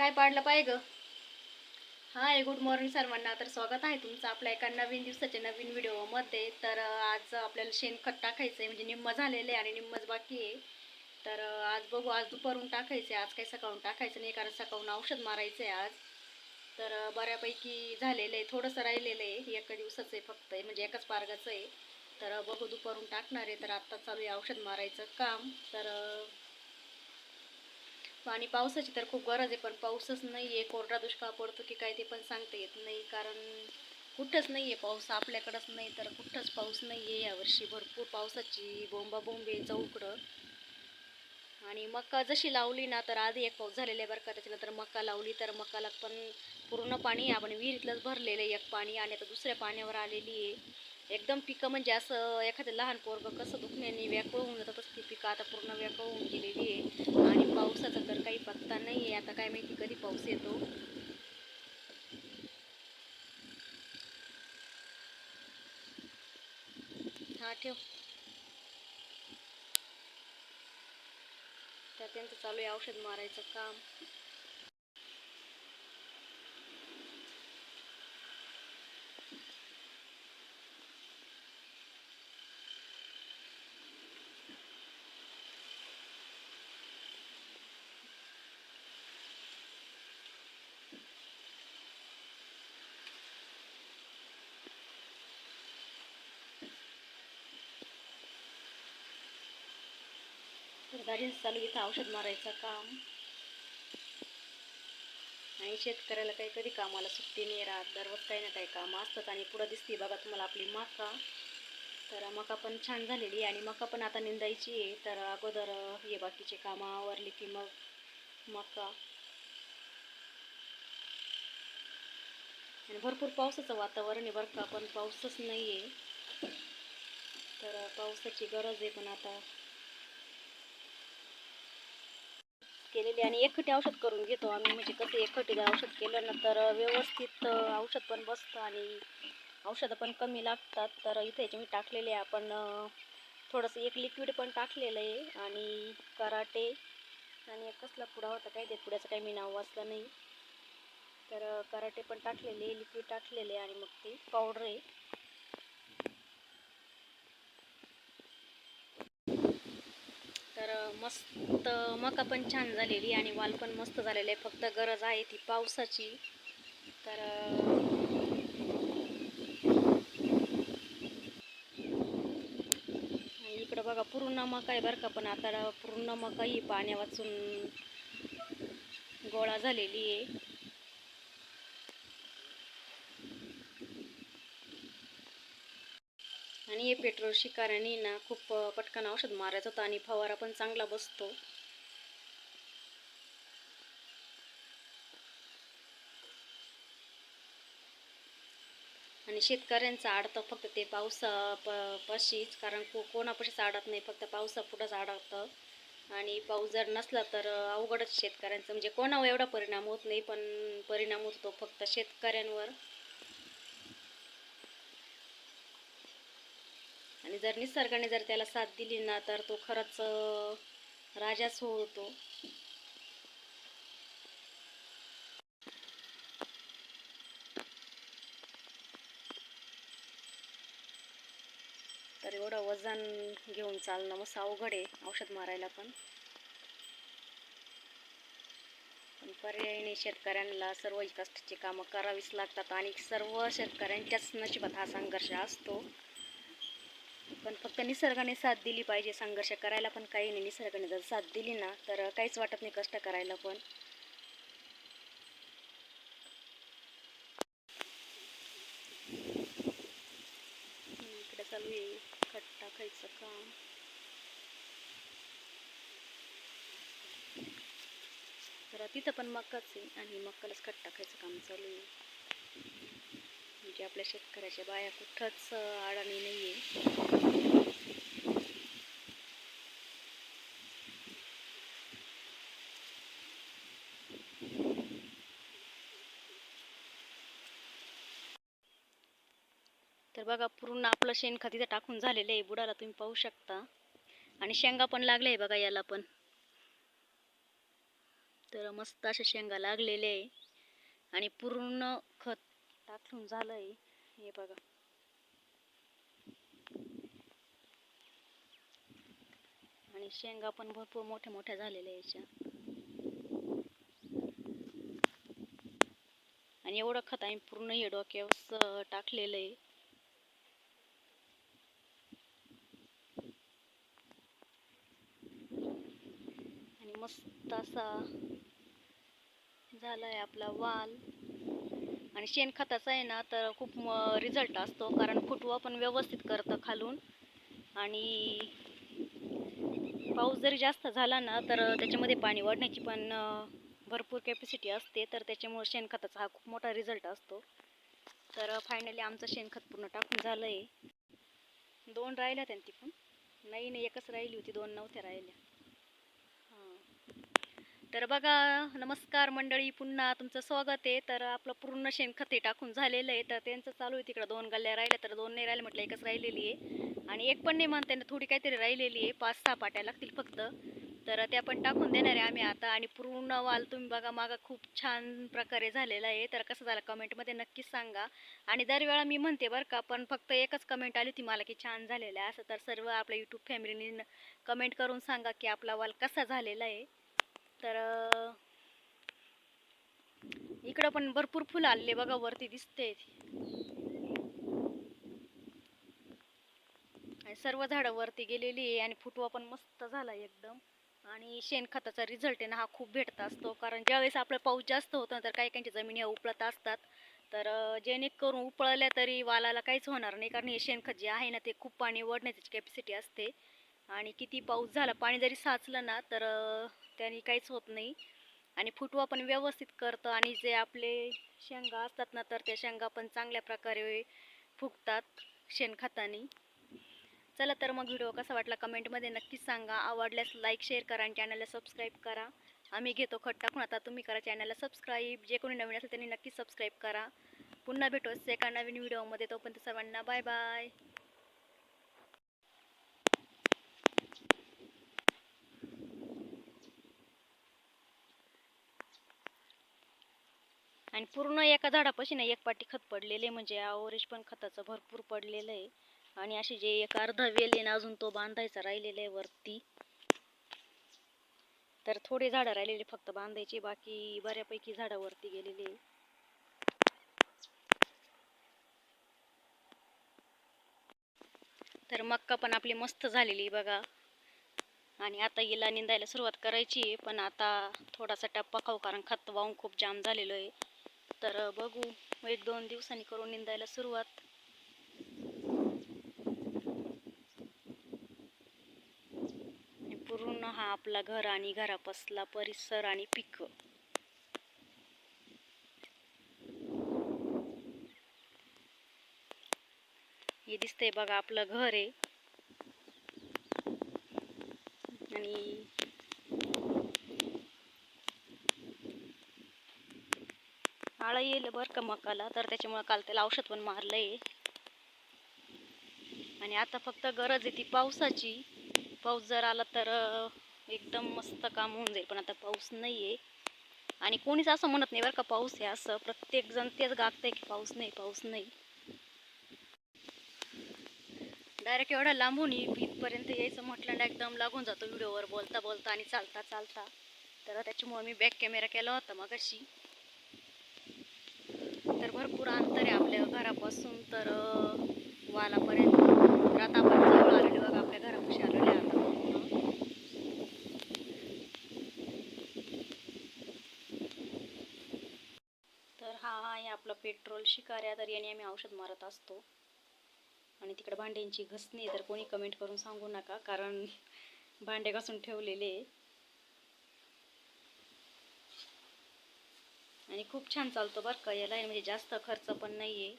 काय पाडलं पाहिजे ग? हाय गुड मॉर्निंग सर्वांना. तर स्वागत आहे तुमचं आपल्या एका नवीन दिवसाच्या नवीन व्हिडिओमध्ये. तर आज आपल्याला शेणखत टाकायचं आहे म्हणजे निम्म झालेलं आहे आणि निम्मच बाकी आहे. तर आज बघू आज दुपारून टाकायचं आहे आज काही सकाळून टाकायचं नाही कारण सकाळून औषध मारायचं आहे आज. तर बऱ्यापैकी झालेलं आहे. थोडंसं राहिलेलं आहे. एका दिवसाचं आहे फक्त. म्हणजे एकाच पारगाचं आहे. तर बघू दुपारून टाकणार आहे. तर आत्ता चालू आहे औषध मारायचं काम. तर आणि पावसाची तर खूप गरज आहे पण पाऊसच नाही आहे कोरडा दुष्काळ पडतो की काय ते पण सांगता येत नाही. कारण कुठंच नाही आहे पाऊस आपल्याकडंच नाही तर कुठंच पाऊस नाही आहे यावर्षी भरपूर पावसाची बोंबाबोंबे चौकडं. आणि मका जशी लावली ना तर आधी एक पाऊस झालेला आहे बरं का त्याच्यानंतर मका लावली तर मकाला पण पूर्ण पाणी आपण विहिरीतलंच भरलेलं आहे एक पाणी आणि आता दुसऱ्या पाण्यावर आलेली आहे. एकदम पिकं म्हणजे असं एखादं लहान पोरगं कसं दुखण्याने व्याकुळ होऊन जातं तसं ती पिकं आता पूर्ण व्याकुळ होऊन गेलेली आहे. आणि पावसाचा तर काही पत्ता नाही आहे. आता काय माहिती कधी पाऊस येतो. हा ठेव. तर त्यांचं चालू आहे औषध मारायचं काम. तर चालू इथं औषध मारायचं काम. आणि शेतकऱ्याला काही कधी कामाला सुट्टी नाही राहत. दररोज काही ना काही कामं असतात आणि पुढं दिसते बघा तुम्हाला आपली मका. तर मका पण छान झालेली आणि मका पण आता निंदायची आहे. तर अगोदर हे बाकीचे कामं आवरली की मग मका. आणि भरपूर पावसाचं वातावरण आहे बरं का पण पाऊसच नाही आहे तर पावसाची गरज आहे पण आता. केलेली आणि एकखटी औषध करून घेतो आम्ही. म्हणजे कसं एकखटी जर औषध केलं ना तर व्यवस्थित औषध पण बसतं आणि औषधं पण कमी लागतात. तर इथे जे मी टाकलेले आहे आपण थोडंसं एक लिक्विड पण टाकलेलं आहे आणि कराटे आणि एक कसला पुडा होता काय ते पुड्याचं काही मी नाव वाचलं नाही. तर कराटे पण टाकलेले लिक्विड टाकलेले आणि मग ते पावडर आहे. तर मस्त मका पण छान झालेली आणि वाल पण मस्त झालेले. आहे फक्त गरज आहे ती पावसाची. तर आणि इकडं बघा पूर्ण मका आहे बरं का पण आता पूर्ण मका ही पाण्या वाचून गोळा झालेली आहे. आणि हे पेट्रोल शिकाऱ्याने ना खूप पटकन औषध मारायचं होतं आणि फवारा पण चांगला बसतो. आणि शेतकऱ्यांचा आडतं फक्त ते पावसा प कारण को कोणापाशीच आडत नाही फक्त पावसापुढंच आडतं. आणि पाऊस जर नसला तर अवघडच शेतकऱ्यांचं. म्हणजे कोणावर एवढा परिणाम होत नाही पण परिणाम होतो फक्त शेतकऱ्यांवर. आणि जर निसर्गाने जर त्याला साथ दिली ना तर तो खरंच राजाच होतो. तर एवढं वजन घेऊन चालणं मस्त अवघड आहे औषध मारायला पण. पण पर्यायीने शेतकऱ्यांना सर्व कष्टाची कामं करावीच लागतात आणि सर्व शेतकऱ्यांच्याच नशिबात हा संघर्ष असतो. पण फक्त निसर्गाने साथ दिली पाहिजे संघर्ष करायला पण काही नाही. निसर्गाने जर साथ दिली ना तर काहीच वाटत नाही कष्ट करायला पण. इकडे चालू आहे. खट्टा टाकायचं काम. तर तिथं पण मक्काच आहे आणि मक्कालाच खट्टा टाकायचं काम चालू आहे. की आपल्या शेतकऱ्याच्या बाया कुठंच अडाणी नाही आहे तर बघा पूर्ण आपलं शेणखत इथं टाकून झालेलं आहे. बुडाला तुम्ही पाहू शकता. आणि शेंगा पण लागल्या आहे बघा याला पण. तर मस्त अशा शेंगा लागलेल्या आहे. आणि पूर्ण खत टाकून झालं आहे हे बघा. आणि शेंगा पण भरपूर मोठ्या मोठ्या झालेल्या याच्या. आणि एवढं खत आम्ही पूर्ण हे डोक्यावर टाकलेलं आहे. आणि मस्त असा झालाय आपला वाल. आणि शेणखताचा आहे ना तर खूप रिझल्ट असतो. कारण फुटवा पण व्यवस्थित करतं खालून. आणि पाऊस जरी जास्त झाला ना तर त्याच्यामध्ये पाणी वाढण्याची पण भरपूर कॅपॅसिटी असते. तर त्याच्यामुळे शेणखताचा हा खूप मोठा रिझल्ट असतो. तर फायनली आमचं शेणखत पूर्ण टाकून झालं आहे दोन राहिल्या त्यांची पण. नाही नाही एकच राहिली होती. दोन नव्हत्या राहिल्या. तर बघा नमस्कार मंडळी पुन्हा तुमचं स्वागत आहे. तर आपलं पूर्ण शेणखत हे टाकून झालेलं आहे. तर त्यांचं चालू आहे. तिकडं दोन गल्ल्या राहिल्या तर दोन नाही राहिले म्हटलं एकच राहिलेली आहे. आणि एक पण नाही म्हणते ना थोडी काहीतरी राहिलेली आहे. पाच सहा पाट्या लागतील फक्त. तर त्या पण टाकून देणार आहे आम्ही आता. आणि पूर्ण वाल तुम्ही बघा मागं खूप छान प्रकारे झालेला आहे. तर कसं झालं कमेंटमध्ये नक्कीच सांगा. आणि दरवेळा मी म्हणते बरं का पण फक्त एकच कमेंट आली होती मला की छान झालेलं आहे. असं तर सर्व आपल्या यूट्यूब फॅमिलीने कमेंट करून सांगा की आपला वाल कसा झालेला आहे. तर इकडं पण भरपूर फुलं आलेले बघा वरती दिसते आणि सर्व झाडं वरती गेलेली आहे आणि फुटवा पण मस्त झाला एकदम. आणि शेणखताचा रिझल्ट आहे ना हा खूप भेटत असतो. कारण ज्यावेळेस आपला पाऊस जास्त होतो ना तर काही काहींच्या जमिनी उपळत असतात. तर जेणेकरून उपळल्या तरी वालाला काहीच होणार नाही. कारण हे शेणखत जे आहे ना ते खूप पाणी ओढण्याची कॅपॅसिटी असते. आणि किती पाऊस झाला पाणी जरी साचलं ना तर त्याने काहीच होत नाही. आणि फुटवा पण व्यवस्थित करतं आणि जे आपले शेंगा असतात ना तर त्या शेंगा पण चांगल्या प्रकारे फुगतात शेणखताने. चला तर मग व्हिडिओ कसा वाटला कमेंटमध्ये नक्कीच सांगा. आवडल्यास लाईक शेअर करा आणि चॅनलला सबस्क्राईब करा. आम्ही घेतो खट टाकून. आता तुम्ही करा चॅनलला सबस्क्राईब जे कोणी नवीन असेल त्यांनी नक्कीच सबस्क्राईब करा. पुन्हा भेटू एका नवीन व्हिडिओमध्ये. तोपर्यंत सर्वांना बाय बाय आणि पूर्ण एका झाडापाशी ना एक पाटी खत पडलेले म्हणजे आवरेज पण खताचं भरपूर पडलेलं आहे. आणि असे जे एक अर्धा वेल आहे ना अजून तो बांधायचा राहिलेला आहे वरती. तर थोडे झाडं राहिलेले फक्त बांधायचे बाकी बऱ्यापैकी झाडं वरती गेलेली आहे. तर मक्का पण आपली मस्त झालेली बघा. आणि आता हिला निंदायला सुरुवात करायची आहे पण आता थोडासा टप्पा खाऊ कारण खत वाहून खूप जाम झालेलो आहे. तर बघू. एक दोन दिवसांनी करून निंदायला सुरुवात. पूर्ण हा आपला घर आणि घरापासला परिसर आणि पिक. हे दिसतंय बघा आपलं घर आहे आणि आळा येईल बरं का मकाला तर त्याच्यामुळे काल त्याला औषध पण मारलं आहे आणि आता फक्त गरज आहे ती पावसाची. पाऊस जर आला तर एकदम मस्त काम होऊन जाईल पण आता पाऊस नाही आहे आणि कोणीच असं म्हणत नाही बरं का पाऊस आहे असं. प्रत्येकजण तेच गागतंय की पाऊस नाही पाऊस नाही. डायरेक्ट एवढा लांबून इ- इथपर्यंत यायचं म्हटलं एकदम लागून जातो व्हिडिओवर. बोलता बोलता आणि चालता चालता. तर त्याच्यामुळे मी बॅक कॅमेरा केला होता मग अशी तर भरपूर अंतर आहे आपल्या घरापासून तर वालापर्यंत. तर आता आपण जवळ आलेलो बघा आपल्या घरापाशी आलेले आता. तर हा आहे आपला पेट्रोल शिकाऱ्या तर याने आम्ही औषध मारत असतो. आणि तिकडे भांड्यांची घसणी तर कोणी कमेंट करून सांगू नका कारण भांडे घासून ठेवलेले आहे. आणि खूप छान चालतो बरं का याला म्हणजे जास्त खर्च पण नाही आहे